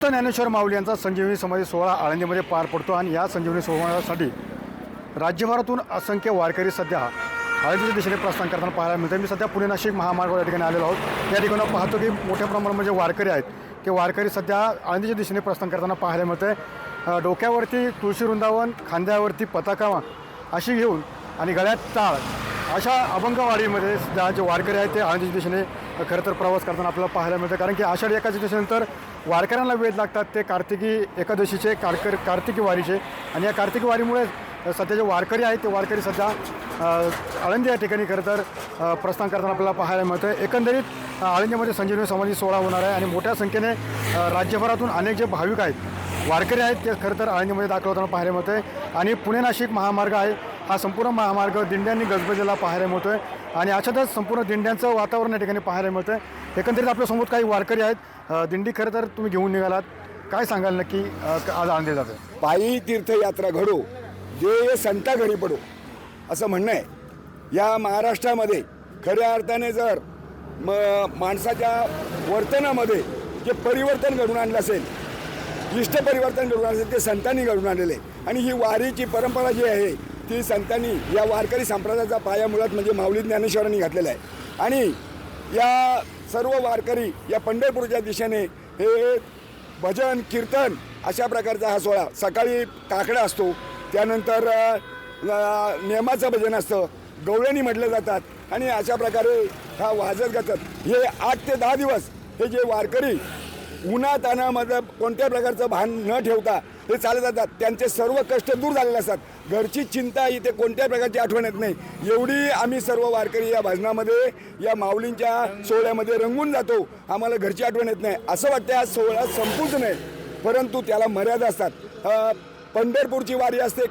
संत ज्ञानेश्वर माऊली यांचा संजीवनी समाधी सोहळा आळंदीमध्ये पार पडतो आणि या संजीवनी सोहळ्यासाठी राज्यभरातून असंख्य वारकरी सध्या आळंदीच्या दिशेने प्रस्थान करताना पाहायला मिळतं मी सध्या पुणे नाशिक महामार्गावर या ठिकाणी आलेलो आहोत. या ठिकाणी पाहतो की मोठ्या प्रमाणामध्ये म्हणजे वारकरी आहेत. ते वारकरी सध्या आळंदीच्या दिशेने प्रस्थान करताना पाहायला मिळतं आहे डोक्यावरती तुळशी वृंदावन खांद्यावरती पताका अशी घेऊन आणि गळ्यात टाळ अशा अभंगवाडीमध्ये सुद्धा जे वारकरी आहेत ते आळंदीच्या दिशेने खरं तर प्रवास करताना आपल्याला पाहायला मिळतं. कारण की आषाढी एकादशीनंतर वारकऱ्यांना वेध लागतात ते कार्तिकी एकादशीचे कारकर कार्तिकी वारीचे. आणि या कार्तिकी वारीमुळे सध्या जे वारकरी आहेत ते वारकरी सध्या आळंदी या ठिकाणी खरं तर प्रस्थान करताना आपल्याला पाहायला मिळतं एकंदरीत आळंदीमध्ये संजीवनी समाधी सोहळा होणार आहे. आणि मोठ्या संख्येने राज्यभरातून अनेक जे भाविक आहेत वारकरी आहेत ते खरं तर आळंदीमध्ये दाखल होताना पाहायला मिळतं आहे आणि पुणे नाशिक महामार्ग आहे. हा संपूर्ण महामार्ग दिंड्यांनी गजबजेला पाहायला मिळतो आहे आणि अशातच संपूर्ण दिंड्यांचं वातावरण या ठिकाणी पाहायला मिळतं आहे एकंदरीत आपल्यासमोर काही वारकरी आहेत. दिंडी खरं तर तुम्ही घेऊन निघालात. काय सांगाल नक्की? आज आणले जातं पायी तीर्थयात्रा घडो जे संता घरी पडो असं म्हणणं आहे. या महाराष्ट्रामध्ये खऱ्या अर्थाने जर म माणसाच्या वर्तनामध्ये जे परिवर्तन घडून आणलं असेल इष्ट परिवर्तन घडून आणलं असेल ते संतांनी घडून आणलेले आणि ही वारीची परंपरा जी आहे ती संतांनी या वारकरी संप्रदायाचा पाया मुळात म्हणजे माऊली ज्ञानेश्वरांनी घातलेला आहे. आणि या सर्व वारकरी या पंढरपूरच्या दिशेने हे भजन कीर्तन अशा प्रकारचा हा सोहळा सकाळी काकडा असतो. त्यानंतर नियमाचं भजन असतं. गवळणी म्हटलं जातात. आणि अशा प्रकारे हा वाजत गातात हे आठ ते दहा दिवस हे जे वारकरी उन्हातानामध्ये कोणत्या प्रकारचं भान न ठेवता हे चालत जातात. त्यांचे सर्व कष्ट दूर झालेले असतात. घरची चिंता इथे कोणत्या प्रकारची आठवण येत नाही. एवढी आम्ही सर्व वारकरी या भजनामध्ये या माऊलींच्या सोहळ्यामध्ये रंगून जातो. आम्हाला घरची आठवण येत नाही. असं वाटतं हा सोहळा संपूच नाही परंतु त्याला मर्यादा असतात. पंढरपूरची वारी असते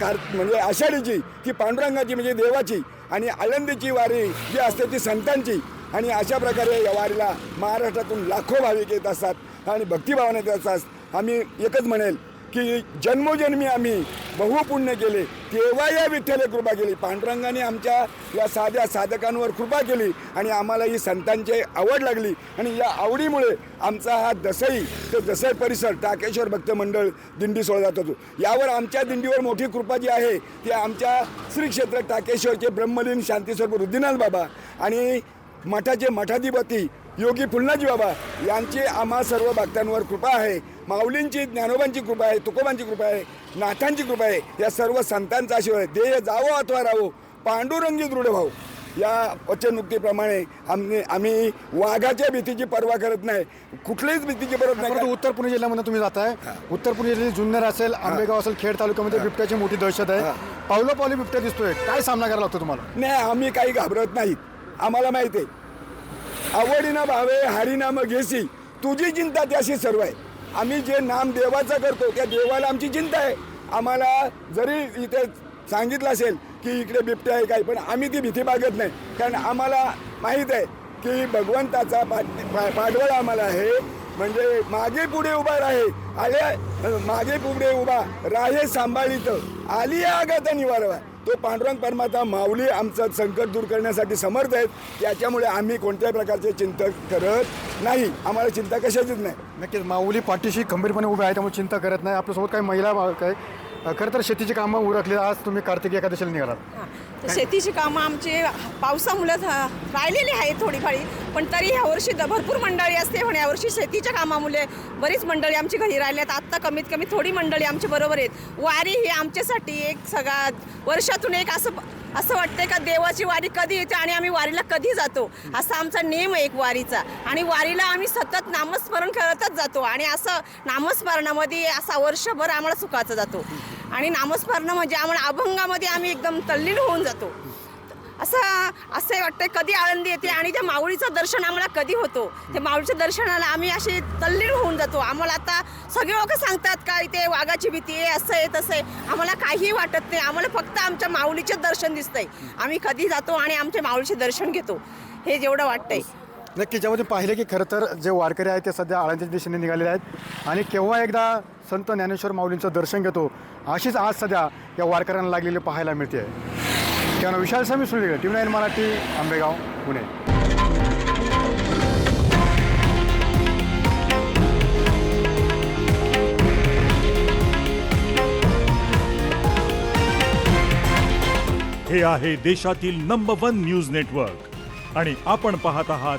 कार म्हणजे आषाढीची की पांडुरंगाची म्हणजे देवाची आणि आळंदीची वारी जी असते ती संतांची. आणि अशा प्रकारे या वारीला महाराष्ट्रातून लाखो भाविक येत असतात आणि भक्तिभावाने येत असतात. आम्ही एकच म्हणेल की जन्मोजन्मी आम्ही बहुपुण्य केले तेव्हा या विठ्ठले कृपा केली. पांडुरंगाने आमच्या या साध्या साधकांवर कृपा केली आणि आम्हाला ही संतांची आवड लागली. आणि या आवडीमुळे आमचा हा दसई ते दसई परिसर टाकेश्वर भक्त मंडळ दिंडी सोहळा जात होतो. यावर आमच्या दिंडीवर मोठी कृपा जी आहे ती आमच्या श्री क्षेत्र टाकेश्वरचे ब्रह्मलीन शांतीस्वरूप रुद्दीनाथ बाबा आणि मठाचे मठाधिपती योगी फुलनाजी बाबा यांची आम्हा सर्व भक्तांवर कृपा आहे. माऊलींची ज्ञानोबांची कृपा आहे तुकोबांची कृपा आहे नाथांची कृपा आहे. या सर्व संतांचा आशीर्वाद आहे. देह जावो अथवा राहो पांडुरंगी दृढ भाऊ या वचनमुक्तीप्रमाणे आम्ही आम्ही वाघाच्या भीतीची पर्वा करत नाही. कुठल्याच भीतीची पर्वा नाही. परंतु उत्तर पुणे जिल्ह्यामध्ये तुम्ही जाताय. उत्तर पुणे जिल्ह्यात जुन्नर असेल आंबेगाव असेल खेड तालुक्यामध्ये बिबट्याची मोठी दहशत आहे. पावलं पावली बिबट्या दिसतोय. काय सामना करायला लागतो तुम्हाला? नाही आम्ही काही घाबरत नाहीत. आम्हाला माहीत आहे. आवडीनं भावे हरिनाम घेसी तुझी चिंता त्याशी सर्व आहे. आम्ही जे नाम देवाचं करतो त्या देवाला आमची चिंता आहे. आम्हाला जरी इथे सांगितलं असेल की इकडे बिबटे आहे काय पण आम्ही ती भीती बागत नाही. कारण आम्हाला माहीत आहे की भगवंताचा पाठ पा- पाठबळ आम्हाला आहे. म्हणजे मागे पुढे उभा राहे. आले मागे पुढे उभा राहे सांभाळीत आली आगात निवारवा तो पांडुरंग परमाता माऊली आमचं संकट दूर करण्यासाठी समर्थ आहेत. त्याच्यामुळे आम्ही कोणत्याही प्रकारचे चिंता करत नाही. आम्हाला चिंता कशाचीच नाही. नक्कीच माऊली पाठीशी खंबीरपणे उभे आहे त्यामुळे चिंता करत नाही. आपल्यासोबत काही महिला बा- काय खरं तर शेतीची कामं उरकली. आज तुम्ही कार्तिकी एकादशीला निघालात. तर शेतीची कामं आमची पावसामुळे झा- राहिलेली आहे थोडीफारी पण तरी ह्या वर्षी द- भरपूर मंडळी असते पण यावर्षी शेतीच्या कामामुळे बरीच मंडळी आमची घरी राहिल्यात. आहेत आत्ता कमीत कमी थोडी मंडळी आमची बरोबर आहेत. वारी ही आमच्यासाठी एक सगळा वर्षातून एक असं असं वाटतंय का देवाची वारी कधी येते आणि आम्ही वारीला कधी जातो? असा आमचा नेम आहे एक वारीचा. आणि वारीला आम्ही सतत नामस्मरण करतच जातो आणि असं नामस्मरणामध्ये असा वर्षभर आम्हाला सुखाचा जातो. आणि नामस्मरण म्हणजे आम्हाला अभंगामध्ये आम्ही एकदम तल्लीन होऊन जातो. असं असं वाटतं कधी आळंदी येते आणि त्या माऊळीचं दर्शन आम्हाला कधी होतो? त्या माऊळीच्या दर्शनाला आम्ही असे तल्लीन होऊन जातो. आम्हाला आता सगळे लोक सांगतात का इथे वाघाची भीती आहे असं आहे तसं आहे. आम्हाला काहीही वाटत नाही. आम्हाला फक्त आमच्या माऊलीचे दर्शन दिसतंय. आम्ही कधी जातो आणि आमच्या माऊलीचे दर्शन घेतो. हे जेवढं वाटतंय. नक्की ज्यामध्ये पाहिले की खरं तर जे वारकरी आहेत ते सध्या आळंदीच्या दिशेने निघालेले आहेत. आणि केव्हा एकदा संत ज्ञानेश्वर माऊलींचं दर्शन घेतो अशीच आज सध्या या वारकऱ्यांना लागलेली पाहायला मिळते. आहे त्यानं विशाल स्वामी सुरू टी नाईन मराठी आंबेगाव पुणे. हे आहे देशातील नंबर वन न्यूज नेटवर्क आणि आपण पाहत आहात